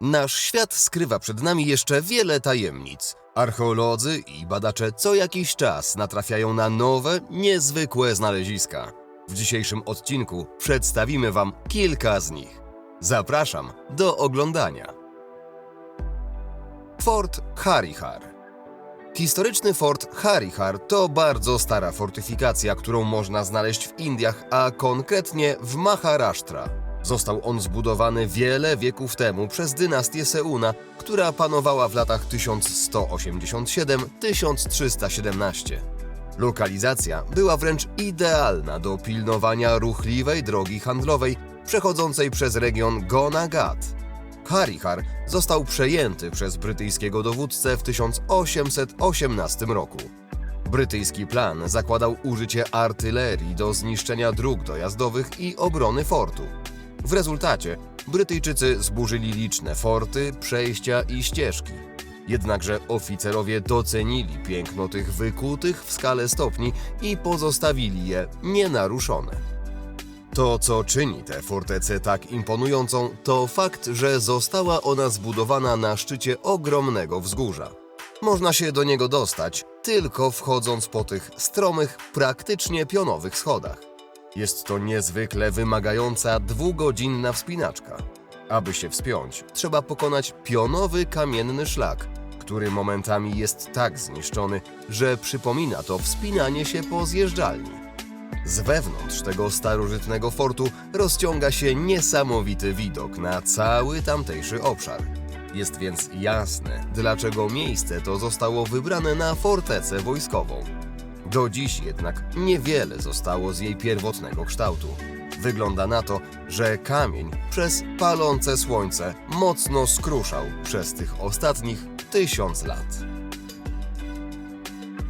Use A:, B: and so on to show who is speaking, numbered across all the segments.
A: Nasz świat skrywa przed nami jeszcze wiele tajemnic. Archeolodzy i badacze co jakiś czas natrafiają na nowe, niezwykłe znaleziska. W dzisiejszym odcinku przedstawimy Wam kilka z nich. Zapraszam do oglądania. Fort Harihar Historyczny fort Harihar to bardzo stara fortyfikacja, którą można znaleźć w Indiach, a konkretnie w Maharashtra. Został on zbudowany wiele wieków temu przez dynastię Seuna, która panowała w latach 1187-1317. Lokalizacja była wręcz idealna do pilnowania ruchliwej drogi handlowej przechodzącej przez region Gonagat. Harihar został przejęty przez brytyjskiego dowódcę w 1818 roku. Brytyjski plan zakładał użycie artylerii do zniszczenia dróg dojazdowych i obrony fortu. W rezultacie Brytyjczycy zburzyli liczne forty, przejścia i ścieżki. Jednakże oficerowie docenili piękno tych wykutych w skale stopni i pozostawili je nienaruszone. To, co czyni tę fortecę tak imponującą, to fakt, że została ona zbudowana na szczycie ogromnego wzgórza. Można się do niego dostać tylko wchodząc po tych stromych, praktycznie pionowych schodach. Jest to niezwykle wymagająca dwugodzinna wspinaczka. Aby się wspiąć, trzeba pokonać pionowy kamienny szlak, który momentami jest tak zniszczony, że przypomina to wspinanie się po zjeżdżalni. Z wewnątrz tego starożytnego fortu rozciąga się niesamowity widok na cały tamtejszy obszar. Jest więc jasne, dlaczego miejsce to zostało wybrane na fortecę wojskową. Do dziś jednak niewiele zostało z jej pierwotnego kształtu. Wygląda na to, że kamień przez palące słońce mocno skruszał przez tych ostatnich tysiąc lat.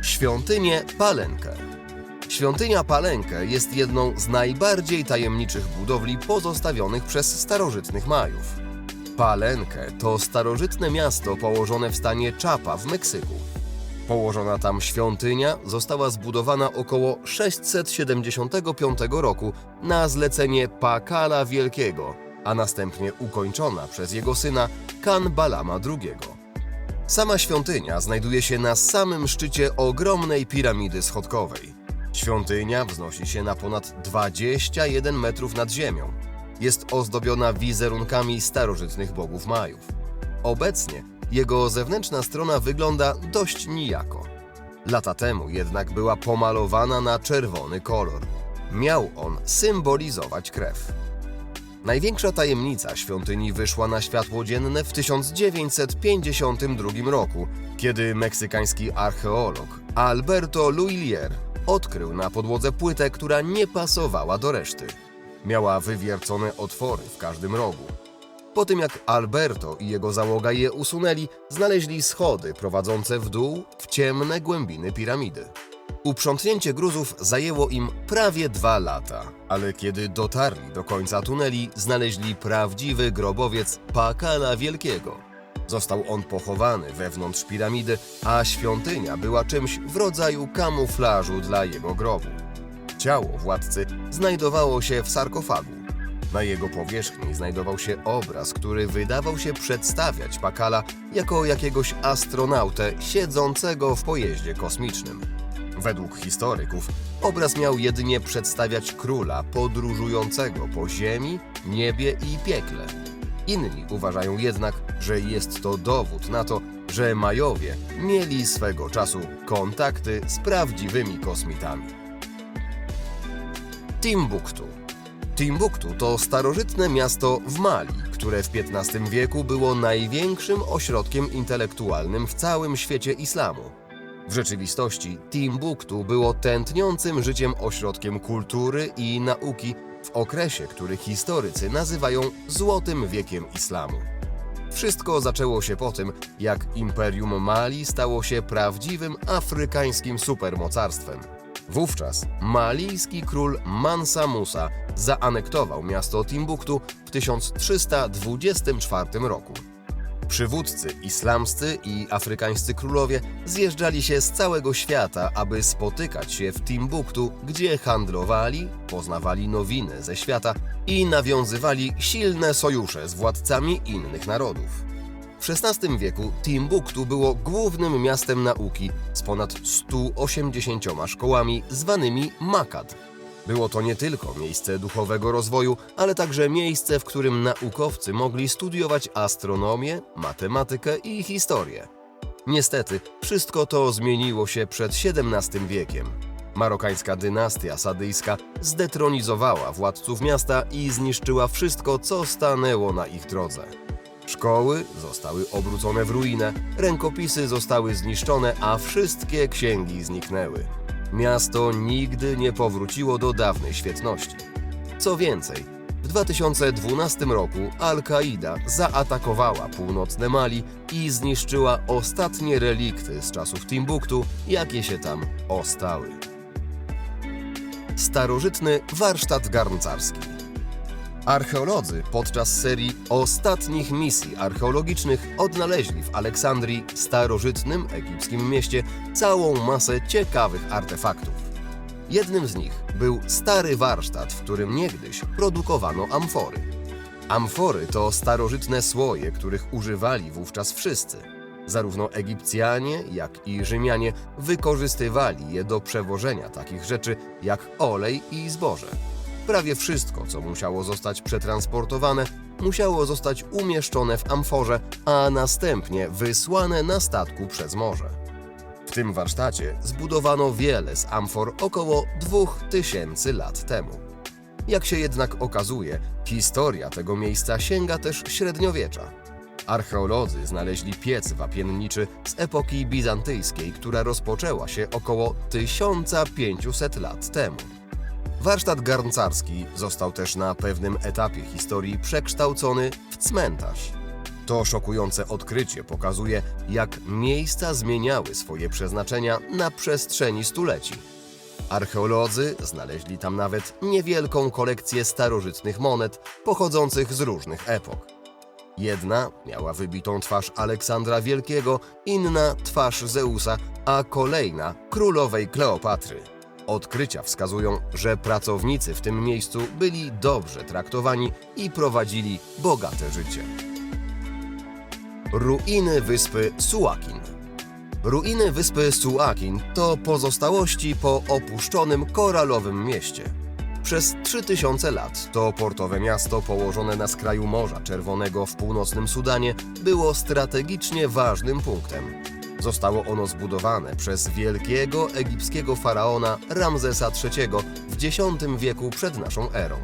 A: Świątynię Palenkę Świątynia Palenkę jest jedną z najbardziej tajemniczych budowli pozostawionych przez starożytnych Majów. Palenkę to starożytne miasto położone w stanie Chapa w Meksyku. Położona tam świątynia została zbudowana około 675 roku na zlecenie Pakala Wielkiego, a następnie ukończona przez jego syna Kan Balama II. Sama świątynia znajduje się na samym szczycie ogromnej piramidy schodkowej. Świątynia wznosi się na ponad 21 metrów nad ziemią. Jest ozdobiona wizerunkami starożytnych bogów Majów. Obecnie jego zewnętrzna strona wygląda dość nijako. Lata temu jednak była pomalowana na czerwony kolor. Miał on symbolizować krew. Największa tajemnica świątyni wyszła na światło dzienne w 1952 roku, kiedy meksykański archeolog Alberto Luillier odkrył na podłodze płytę, która nie pasowała do reszty. Miała wywiercone otwory w każdym rogu. Po tym jak Alberto i jego załoga je usunęli, znaleźli schody prowadzące w dół w ciemne głębiny piramidy. Uprzątnięcie gruzów zajęło im prawie dwa lata, ale kiedy dotarli do końca tuneli, znaleźli prawdziwy grobowiec Pakala Wielkiego. Został on pochowany wewnątrz piramidy, a świątynia była czymś w rodzaju kamuflażu dla jego grobu. Ciało władcy znajdowało się w sarkofagu. Na jego powierzchni znajdował się obraz, który wydawał się przedstawiać Pakala jako jakiegoś astronautę siedzącego w pojeździe kosmicznym. Według historyków obraz miał jedynie przedstawiać króla podróżującego po ziemi, niebie i piekle. Inni uważają jednak, że jest to dowód na to, że Majowie mieli swego czasu kontakty z prawdziwymi kosmitami. Timbuktu Timbuktu to starożytne miasto w Mali, które w XV wieku było największym ośrodkiem intelektualnym w całym świecie islamu. W rzeczywistości Timbuktu było tętniącym życiem ośrodkiem kultury i nauki w okresie, który historycy nazywają Złotym Wiekiem Islamu. Wszystko zaczęło się po tym, jak Imperium Mali stało się prawdziwym afrykańskim supermocarstwem. Wówczas malijski król Mansa Musa zaanektował miasto Timbuktu w 1324 roku. Przywódcy islamscy i afrykańscy królowie zjeżdżali się z całego świata, aby spotykać się w Timbuktu, gdzie handlowali, poznawali nowiny ze świata i nawiązywali silne sojusze z władcami innych narodów. W XVI wieku Timbuktu było głównym miastem nauki z ponad 180 szkołami zwanymi Makad. Było to nie tylko miejsce duchowego rozwoju, ale także miejsce, w którym naukowcy mogli studiować astronomię, matematykę i historię. Niestety, wszystko to zmieniło się przed XVII wiekiem. Marokańska dynastia sadyjska zdetronizowała władców miasta i zniszczyła wszystko, co stanęło na ich drodze. Szkoły zostały obrócone w ruinę, rękopisy zostały zniszczone, a wszystkie księgi zniknęły. Miasto nigdy nie powróciło do dawnej świetności. Co więcej, w 2012 roku Al-Kaida zaatakowała północne Mali i zniszczyła ostatnie relikty z czasów Timbuktu, jakie się tam ostały. Starożytny warsztat garncarski. Archeolodzy podczas serii ostatnich misji archeologicznych odnaleźli w Aleksandrii, starożytnym egipskim mieście, całą masę ciekawych artefaktów. Jednym z nich był stary warsztat, w którym niegdyś produkowano amfory. Amfory to starożytne słoje, których używali wówczas wszyscy. Zarówno Egipcjanie, jak i Rzymianie wykorzystywali je do przewożenia takich rzeczy jak olej i zboże. Prawie wszystko, co musiało zostać przetransportowane, musiało zostać umieszczone w amforze, a następnie wysłane na statku przez morze. W tym warsztacie zbudowano wiele z amfor około 2000 lat temu. Jak się jednak okazuje, historia tego miejsca sięga też średniowiecza. Archeolodzy znaleźli piec wapienniczy z epoki bizantyjskiej, która rozpoczęła się około 1500 lat temu. Warsztat garncarski został też na pewnym etapie historii przekształcony w cmentarz. To szokujące odkrycie pokazuje, jak miejsca zmieniały swoje przeznaczenia na przestrzeni stuleci. Archeolodzy znaleźli tam nawet niewielką kolekcję starożytnych monet pochodzących z różnych epok. Jedna miała wybitą twarz Aleksandra Wielkiego, inna twarz Zeusa, a kolejna królowej Kleopatry. Odkrycia wskazują, że pracownicy w tym miejscu byli dobrze traktowani i prowadzili bogate życie. Ruiny wyspy Suakin Ruiny wyspy Suakin to pozostałości po opuszczonym koralowym mieście. Przez 3000 lat to portowe miasto położone na skraju Morza Czerwonego w północnym Sudanie było strategicznie ważnym punktem. Zostało ono zbudowane przez wielkiego egipskiego faraona Ramzesa III w X wieku przed naszą erą.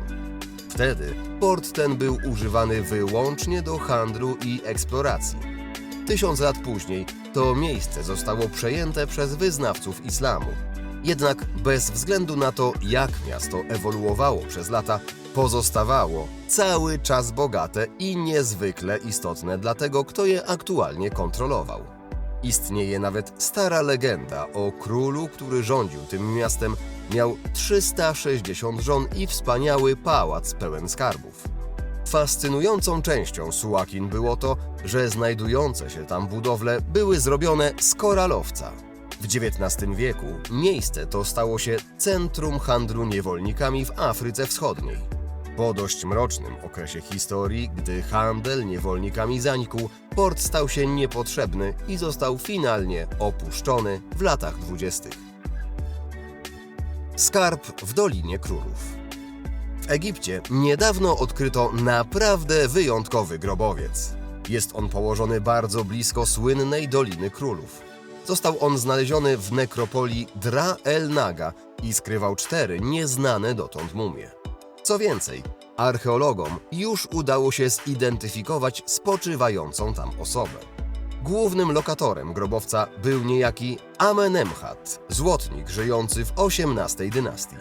A: Wtedy port ten był używany wyłącznie do handlu i eksploracji. Tysiąc lat później to miejsce zostało przejęte przez wyznawców islamu. Jednak bez względu na to, jak miasto ewoluowało przez lata, pozostawało cały czas bogate i niezwykle istotne dla tego, kto je aktualnie kontrolował. Istnieje nawet stara legenda o królu, który rządził tym miastem, miał 360 żon i wspaniały pałac pełen skarbów. Fascynującą częścią Sułakin było to, że znajdujące się tam budowle były zrobione z koralowca. W XIX wieku miejsce to stało się centrum handlu niewolnikami w Afryce Wschodniej. Po dość mrocznym okresie historii, gdy handel niewolnikami zanikł, port stał się niepotrzebny i został finalnie opuszczony w latach dwudziestych. Skarb w Dolinie Królów w Egipcie niedawno odkryto naprawdę wyjątkowy grobowiec. Jest on położony bardzo blisko słynnej Doliny Królów. Został on znaleziony w nekropolii Dra el Naga i skrywał cztery nieznane dotąd mumie. Co więcej, archeologom już udało się zidentyfikować spoczywającą tam osobę. Głównym lokatorem grobowca był niejaki Amenemhat, złotnik żyjący w XVIII dynastii.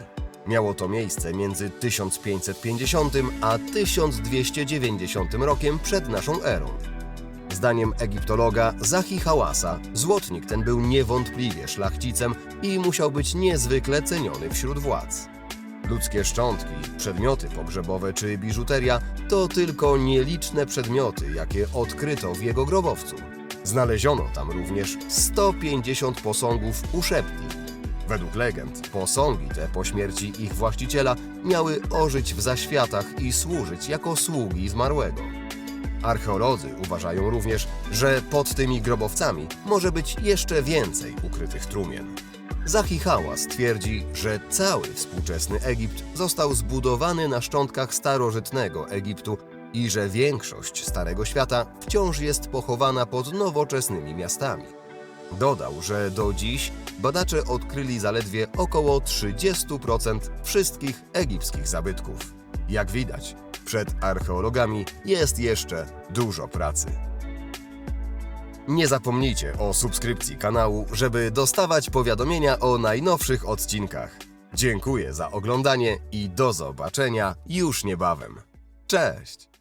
A: Miało to miejsce między 1550 a 1290 rokiem przed naszą erą. Zdaniem egiptologa Zahi Hałasa, złotnik ten był niewątpliwie szlachcicem i musiał być niezwykle ceniony wśród władz. Ludzkie szczątki, przedmioty pogrzebowe czy biżuteria to tylko nieliczne przedmioty, jakie odkryto w jego grobowcu. Znaleziono tam również 150 posągów uszepni. Według legend posągi te po śmierci ich właściciela miały ożyć w zaświatach i służyć jako sługi zmarłego. Archeolodzy uważają również, że pod tymi grobowcami może być jeszcze więcej ukrytych trumien. Zahi Hałas twierdzi, że cały współczesny Egipt został zbudowany na szczątkach starożytnego Egiptu i że większość Starego Świata wciąż jest pochowana pod nowoczesnymi miastami. Dodał, że do dziś badacze odkryli zaledwie około 30% wszystkich egipskich zabytków. Jak widać, przed archeologami jest jeszcze dużo pracy. Nie zapomnijcie o subskrypcji kanału, żeby dostawać powiadomienia o najnowszych odcinkach. Dziękuję za oglądanie i do zobaczenia już niebawem. Cześć!